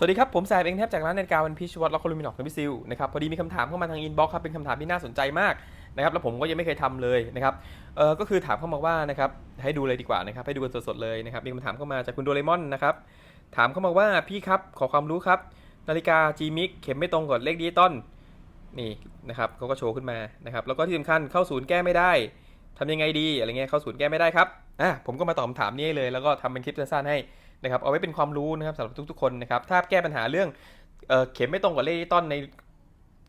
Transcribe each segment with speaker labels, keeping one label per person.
Speaker 1: สวัสดีครับ ผมแซมเองแทบจากร้านนาฬิกาวันพีชวัตล็อกคอลูมินออกนพิซิลนะครับพอดีมีคำถามเข้ามาทางอินบ็อกซ์ครับเป็นคำถามที่น่าสนใจมากนะครับแล้วผมก็ยังไม่เคยทำเลยนะครับเออก็คือถามเข้ามาว่านะครับให้ดูเลยดีกว่านะครับให้ดูกันสดๆเลยนะครับมีคำถามเข้ามาจากคุณโดเรมอนนะครับถามเข้ามาว่าพี่ครับขอความรู้ครับ นาฬิกา G Mix เข็มไม่ตรงกับเลขดิจิตอลนี่นะครับเขาก็โชว์ขึ้นมานะครับแล้วก็ที่สำคัญเข้าศูนย์แก้ไม่ได้ทำยังไงดีอะไรเงี้ยเข้าศูนย์แก้ไม่ได้ครับอะผมก็มาตอบคำถามนี้เลยแล้วก็ทำเป็นคลิปสั้นๆให้ นะครับเอาไว้เป็นความรู้นะครับสำหรับทุกๆคนนะครับถ้าแก้ปัญหาเรื่องเออเข็มไม่ตรงกับเลขดิตอนใน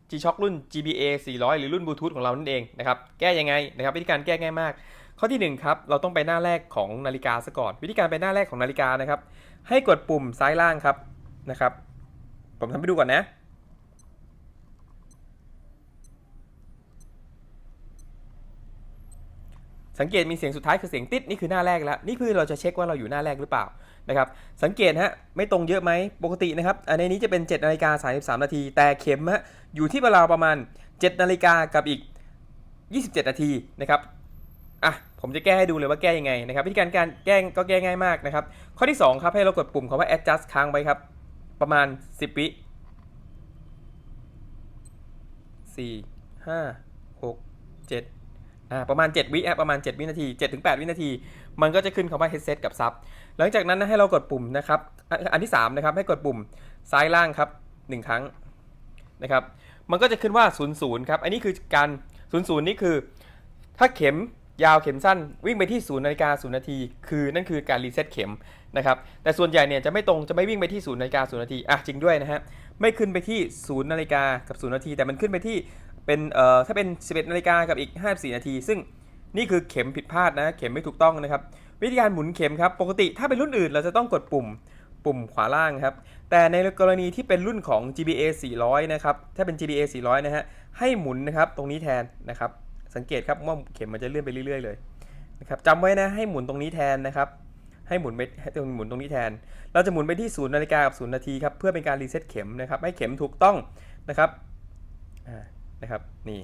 Speaker 1: G-Shock รุ่น GBA 400 หรือรุ่นบลูทูธของเรานั่นเองนะครับแก้ยังไงนะครับวิธีการแก้ง่ายมาก ข้อที่หนึ่งครับเราต้องไปหน้าแรกของนาฬิกาซะก่อน วิธีการไปหน้าแรกของนาฬิกานะครับให้กดปุ่มซ้ายล่างครับนะครับผมทำให้ดูก่อนนะ สังเกตมีเสียงสุดท้ายคือเสียงติดนี่คือหน้าแรกแล้ว นี่คือเราจะเช็คว่าเราอยู่หน้าแรกหรือเปล่านะครับสังเกตฮะไม่ตรงเยอะไหมปกตินะครับอันนี้จะเป็น7นาฬิกา33 นาที แต่เข็มฮะอยู่ที่เวลาประมาณ 7 นาฬิกากับอีก 27 นาทีนะครับอะผมจะแก้ให้ดูเลยว่าแก้ยังไงนะครับวิธีการการแก้ก็แก้ง่ายมากนะครับ ข้อที่ 2 ครับให้เรากดปุ่มคำว่า adjust ค้างไว้ครับ ประมาณ 10 วิ4 5 6 7 อ่าประมาณ 7 วิอะประมาณ 7 วินาที7ถึง8วินาที มันก็จะขึ้นคำว่า headset กับซับหลังจากนั้นนะให้เรากดปุ่มนะครับอันที่3นะครับให้กดปุ่มซ้ายล่างครับ 1 ครั้งนะครับมันก็จะขึ้นว่า 00ครับอันนี้คือการ00นี่คือ ถ้าเข็มยาวเข็มสั้นวิ่งไปที่0นย์นาฬิกา0นย์นาทีคือนั่นคือการรีเซ็ตเข็มนะครับแต่ส่วนใหญ่เนี่ยจะไม่ตรงจะไม่วิ่งไปที่0นย์นาฬิกา0นย์นาทีอะจริงด้วยนะฮะไม่ขึ้นไปที่0นาฬิกากับ0นาทีแต่มันขึ้นไปที่ เป็นเอ่อถ้าเป็น 11นาฬิกากับอีก 54 นาที ซึ่งนี่คือเข็มผิดพลาดนะเข็มไม่ถูกต้องนะครับ วิธีการหมุนเข็มครับปกติถ้าเป็นรุ่นอื่นเราจะต้องกดปุ่มปุ่มขวาล่างครับ แต่ในกรณีที่เป็นรุ่นของ GBA 400 นะครับ ถ้าเป็น GBA 400 นะฮะ ให้หมุนนะครับ ตรงนี้แทนนะครับ สังเกตครับว่าเข็มมันจะเลื่อนไปเรื่อย ๆ เลยนะครับจำไว้นะ ให้หมุนตรงนี้แทนนะครับ ให้หมุนไปให้ตรงหมุนตรงนี้แทน เราจะหมุนไปที่0นย์นาฬิกากับ0นาทีครับ เพื่อเป็นการรีเซ็ตเข็มนะครับ ให้เข็มถูกต้องนะครับอ่า นะครับนี่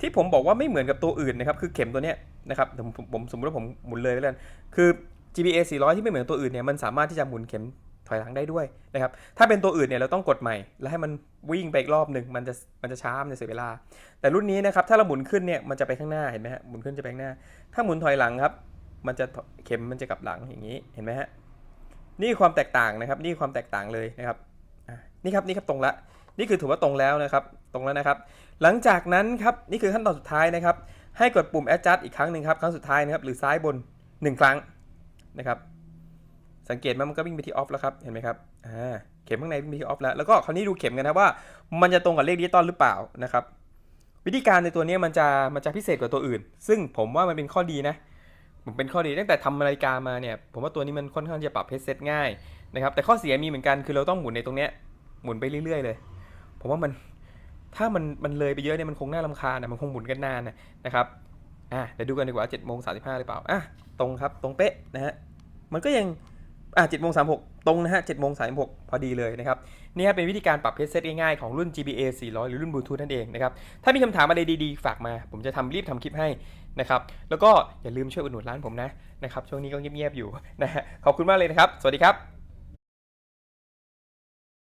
Speaker 1: ที่ผมบอกว่าไม่เหมือนกับตัวอื่นนะครับคือเข็มตัวเนี้ยนะครับผมผมสมมติว่าผมหมุนเลยแล้วกันคือ GBA 400 ที่ไม่เหมือนตัวอื่นเนี่ยมันสามารถที่จะหมุนเข็มถอยหลังได้ด้วยนะครับถ้าเป็นตัวอื่นเนี่ยเราต้องกดใหม่ แล้วให้มันวิ่งไปอีกรอบหนึ่งมันจะมันจะช้ามันจะเสียเวลา แต่รุ่นนี้นะครับถ้าเราหมุนขึ้นเนี่ยมันจะไปข้างหน้าเห็นไหมฮะหมุนขึ้นจะไปข้างหน้า ถ้าหมุนถอยหลังครับ มันจะเข็มมันจะกลับหลังอย่างนี้เห็นไหมฮะนี่ความแตกต่างนะครับ นี่ความแตกต่างเลยนะครับนี่ครับนี่ครับตรงละ นี่คือถือว่าตรงแล้วนะครับ ตรงแล้วนะครับ หลังจากนั้นครับ นี่คือขั้นตอนสุดท้ายนะครับ ให้กดปุ่ม adjust อีกครั้งหนึ่งครับ ครั้งสุดท้ายนะครับ หรือซ้ายบน 1 ครั้งนะครับ สังเกตไหมมันก็วิ่งไปที่ออฟแล้วครับ เห็นไหมครับ อ่า เข็มข้างในวิ่งไปที่ออฟแล้ว แล้วก็คราวนี้ดูเข็มกันนะว่า มันจะตรงกับเลขดิจิตอลหรือเปล่านะครับ วิธีการในตัวนี้มันจะ มันจะพิเศษกว่าตัวอื่น ซึ่งผมว่ามันเป็นข้อดีนะผมเป็นข้อดีตั้งแต่ทำนาฬิกามาเนี่ย ผมว่าตัวนี้มันค่อนข้างจะปรับเพชเซตง่ายนะครับ แต่ข้อเสียมีเหมือนกันคือเราต้องหมุนในตรงเนี้ยหมุนไปเรื่อยๆเลย ผมว่ามันถ้ามันมันเลยไปเยอะเนี่ยมันคงน่ารำคาญนะมันคงหมุนกันนานนะนะครับอะเดี๋ยวดูกันดีกว่า7จ็ดโมงสาหรือเปล่าอะตรงครับตรงเป๊ะนะฮะมันก็ยังอะเจ็ดโมงสามหกตรงนะฮะเจ็ดโมงสามหกพอดีเลยนะครับนี่ครับเป็นวิธีการปรับเพชเซตง่ายๆของรุ่น GBA 400 หรือรุ่นบลูทูธนั่นเองนะครับถ้ามีคำถามอะไรดีๆ ฝากมา ผมจะทำรีบทำคลิปให้นะครับแล้วก็อย่าลืมช่วยอุดหนุนร้านผมนะนะครับช่วงนี้ก็เงียบๆอยู่นะฮะขอบคุณมากเลยนะครับ สวัสดีครับ